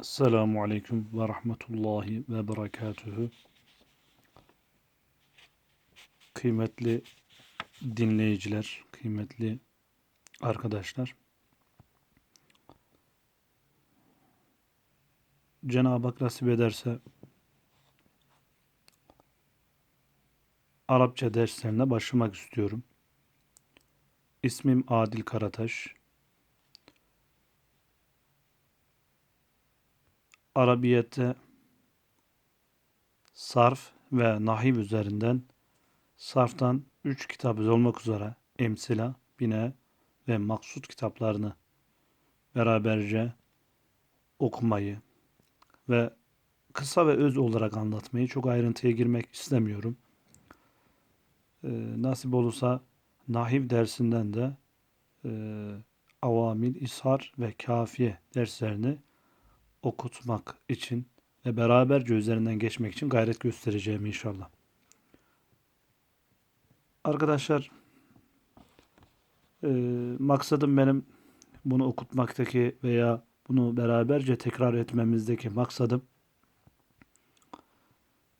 Esselamu Aleyküm ve Rahmetullahi ve Berekatühü. Kıymetli dinleyiciler, kıymetli arkadaşlar. Cenab-ı Hak nasip ederse Arapça derslerine başlamak istiyorum. İsmim Adil Karataş. Arabiyette sarf ve nahiv üzerinden sarftan 3 kitap olmak üzere emsila, bine ve maksut kitaplarını beraberce okumayı ve kısa ve öz olarak anlatmayı çok ayrıntıya girmek istemiyorum. Ee, nasip olursa nahiv dersinden de e, avamil, ishar ve kafiye derslerini okutmak için ve beraberce üzerinden geçmek için gayret göstereceğim inşallah. Arkadaşlar e, maksadım benim bunu okutmaktaki veya bunu beraberce tekrar etmemizdeki maksadım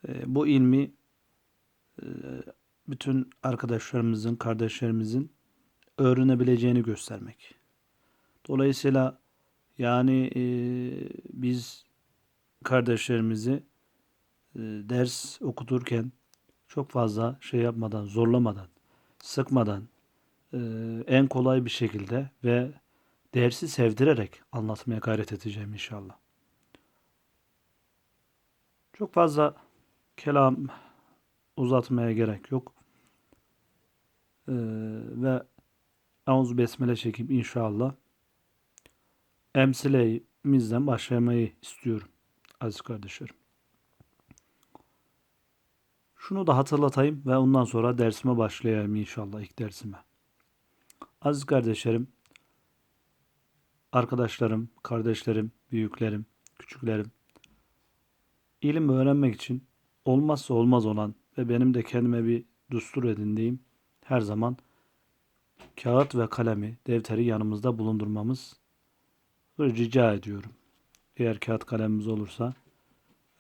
e, bu ilmi e, bütün arkadaşlarımızın, kardeşlerimizin öğrenebileceğini göstermek. Dolayısıyla yani e, biz kardeşlerimizi e, ders okuturken çok fazla şey yapmadan, zorlamadan, sıkmadan, e, en kolay bir şekilde ve dersi sevdirerek anlatmaya gayret edeceğim inşallah. Çok fazla kelam uzatmaya gerek yok. E, ve Euzu Besmele çekip inşallah emsilemizden başlamayı istiyorum aziz kardeşlerim. Şunu da hatırlatayım ve ondan sonra dersime başlayayım inşallah ilk dersime. Aziz kardeşlerim, arkadaşlarım, kardeşlerim, büyüklerim, küçüklerim, ilim öğrenmek için olmazsa olmaz olan ve benim de kendime bir düstur edindiğim her zaman kağıt ve kalemi, defteri yanımızda bulundurmamız rica ediyorum. Eğer kağıt kalemimiz olursa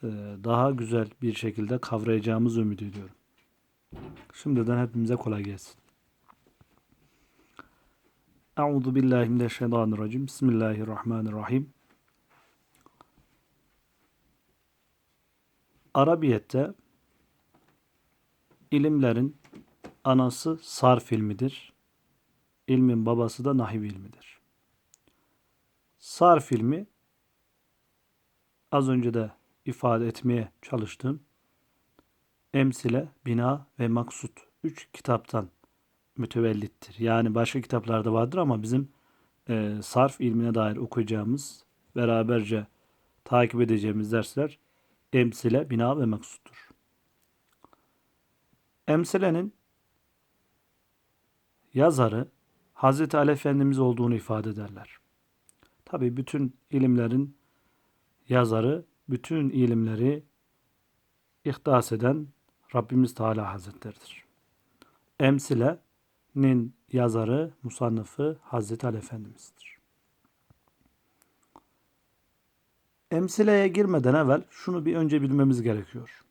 e, daha güzel bir şekilde kavrayacağımızı ümit ediyorum. Şimdiden hepimize kolay gelsin. Euzu billahi mineşşeytanirracim. Bismillahirrahmanirrahim. Arabiyette ilimlerin anası sarf ilmidir. İlmin babası da nahiv ilmidir. Sarf ilmi az önce de ifade etmeye çalıştığım emsile, bina ve maksut üç kitaptan mütevellittir. Yani başka kitaplarda vardır ama bizim e, sarf ilmine dair okuyacağımız, beraberce takip edeceğimiz dersler emsile, bina ve maksuttur. Emsilenin yazarı Hazreti Ali Efendimiz olduğunu ifade ederler. Tabi bütün ilimlerin yazarı, bütün ilimleri ihdas eden Rabbimiz Teala Hazretleridir. Emsile'nin yazarı, musannıfı Hazreti Ali Efendimiz'dir. Emsile'ye girmeden evvel şunu bir önce bilmemiz gerekiyor.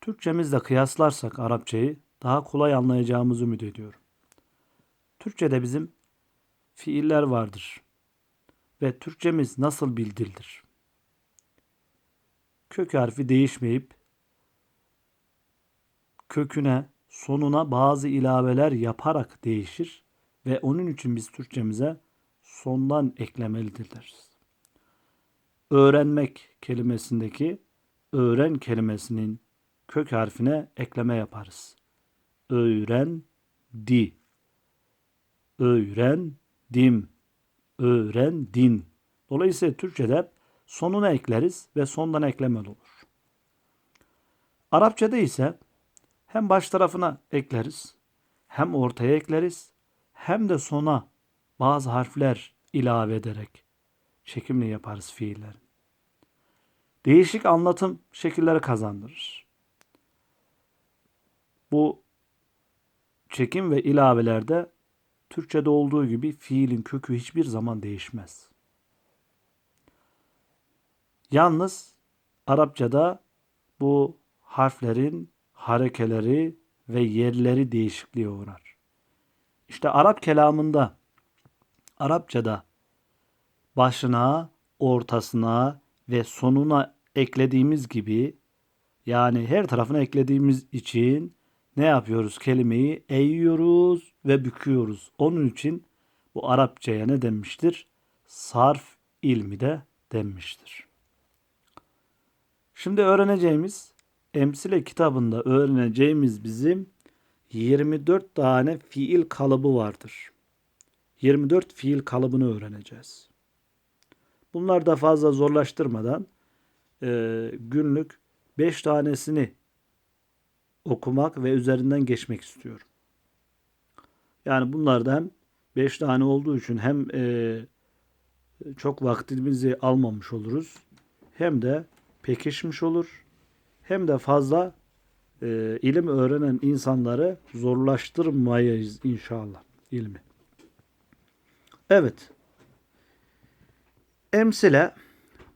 Türkçemizle kıyaslarsak Arapçayı daha kolay anlayacağımızı ümit ediyorum. Türkçede bizim fiiller vardır. Ve Türkçemiz nasıl bir dildir? Kök harfi değişmeyip köküne, sonuna bazı ilaveler yaparak değişir ve onun için biz Türkçemize sondan eklemelidir deriz. Öğrenmek kelimesindeki öğren kelimesinin kök harfine ekleme yaparız. Öğren di. Öğren dim. Öğren din. Dolayısıyla Türkçe'de sonuna ekleriz ve sondan eklemeli olur. Arapçada ise hem baş tarafına ekleriz, hem ortaya ekleriz, hem de sona bazı harfler ilave ederek çekimli yaparız fiillerin. Değişik anlatım şekilleri kazandırır. Bu çekim ve ilavelerde Türkçe'de olduğu gibi fiilin kökü hiçbir zaman değişmez. Yalnız Arapçada bu harflerin harekeleri ve yerleri değişikliğe uğrar. İşte Arap kelamında Arapçada başına, ortasına ve sonuna eklediğimiz gibi yani her tarafına eklediğimiz için ne yapıyoruz? Kelimeyi eğiyoruz ve büküyoruz. Onun için bu Arapçaya ne denmiştir? Sarf ilmi de denmiştir. Şimdi öğreneceğimiz Emsile kitabında öğreneceğimiz bizim 24 tane fiil kalıbı vardır. 24 fiil kalıbını öğreneceğiz. Bunlar da fazla zorlaştırmadan e, günlük 5 tanesini okumak ve üzerinden geçmek istiyorum. Yani bunlar da hem 5 tane olduğu için hem e, çok vaktimizi almamış oluruz hem de pekişmiş olur hem de fazla e, ilim öğrenen insanları zorlaştırmayız inşallah ilmi. Evet. Emsile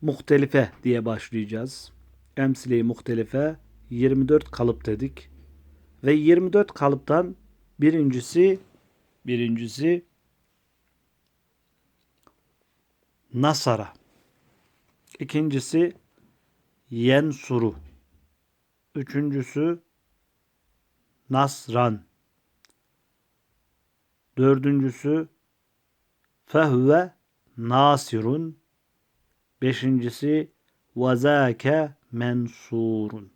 muhtelife diye başlayacağız. Emsile-i muhtelife 24 kalıp dedik. Ve 24 kalıptan birincisi birincisi Nasara. İkincisi Yensuru. Üçüncüsü Nasran. Dördüncüsü Fehve Nasirun. Beşincisi Vazake Mensurun.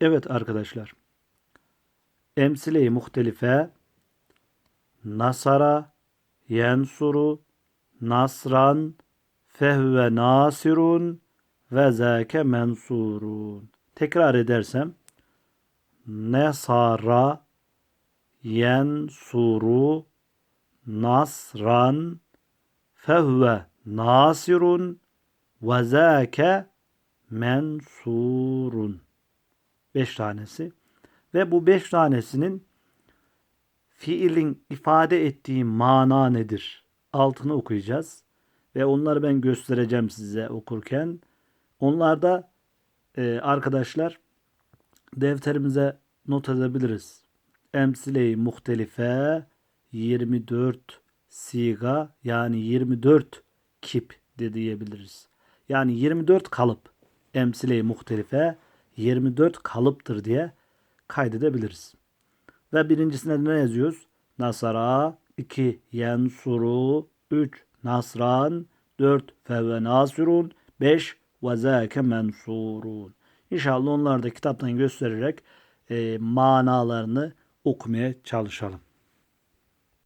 Evet arkadaşlar. Emsile-i muhtelife Nasara Yensuru Nasran fehve nasirun ve zâke mensurun. Tekrar edersem Nesara yensuru nasran fehve nasirun ve zâke mensurun. Beş tanesi. Ve bu beş tanesinin fiilin ifade ettiği mana nedir? Altını okuyacağız. Ve onları ben göstereceğim size okurken. Onlar da e, arkadaşlar defterimize not edebiliriz. Emsile-i muhtelife 24 siga yani 24 kip de diyebiliriz. Yani 24 kalıp emsile-i muhtelife 24 kalıptır diye kaydedebiliriz. Ve birincisinde ne yazıyoruz? Nasara 2 yensuru 3 nasran 4 feve nasirun 5 ve mensurun. İnşallah onları da kitaptan göstererek e, manalarını okumaya çalışalım.